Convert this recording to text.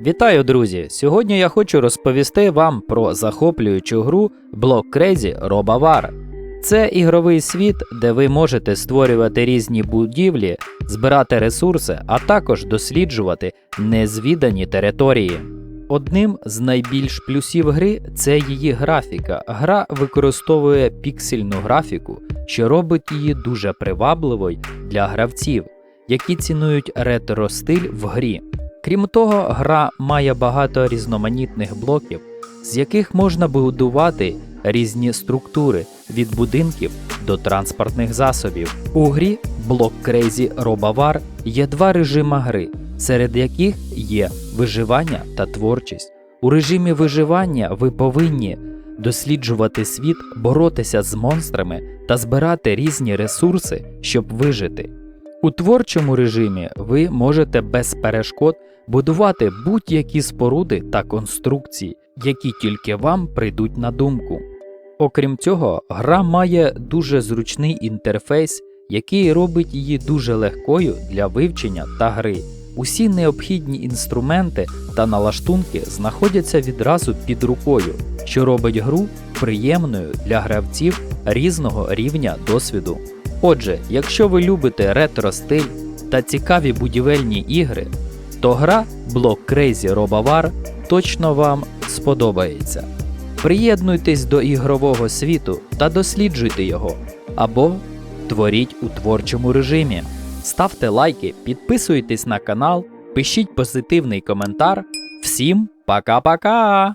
Вітаю, друзі! Сьогодні я хочу розповісти вам про захоплюючу гру Block Crazy RoboWar. Це ігровий світ, де ви можете створювати різні будівлі, збирати ресурси, а також досліджувати незвідані території. Одним з найбільш плюсів гри це її графіка. Гра використовує піксельну графіку, що робить її дуже привабливою для гравців, які цінують ретро-стиль в грі. Крім того, гра має багато різноманітних блоків, з яких можна будувати різні структури від будинків до транспортних засобів. У грі Block Crazy RoboWar є два режима гри, серед яких є виживання та творчість. У режимі виживання ви повинні досліджувати світ, боротися з монстрами та збирати різні ресурси, щоб вижити. У творчому режимі ви можете без перешкод будувати будь-які споруди та конструкції, які тільки вам прийдуть на думку. Окрім цього, гра має дуже зручний інтерфейс, який робить її дуже легкою для вивчення та гри. Усі необхідні інструменти та налаштунки знаходяться відразу під рукою, що робить гру приємною для гравців різного рівня досвіду. Отже, якщо ви любите ретро стиль та цікаві будівельні ігри, то гра Block Crazy RoboWar точно вам сподобається. Приєднуйтесь до ігрового світу та досліджуйте його, або творіть у творчому режимі. Ставте лайки, підписуйтесь на канал, пишіть позитивний коментар. Всім пока-пока!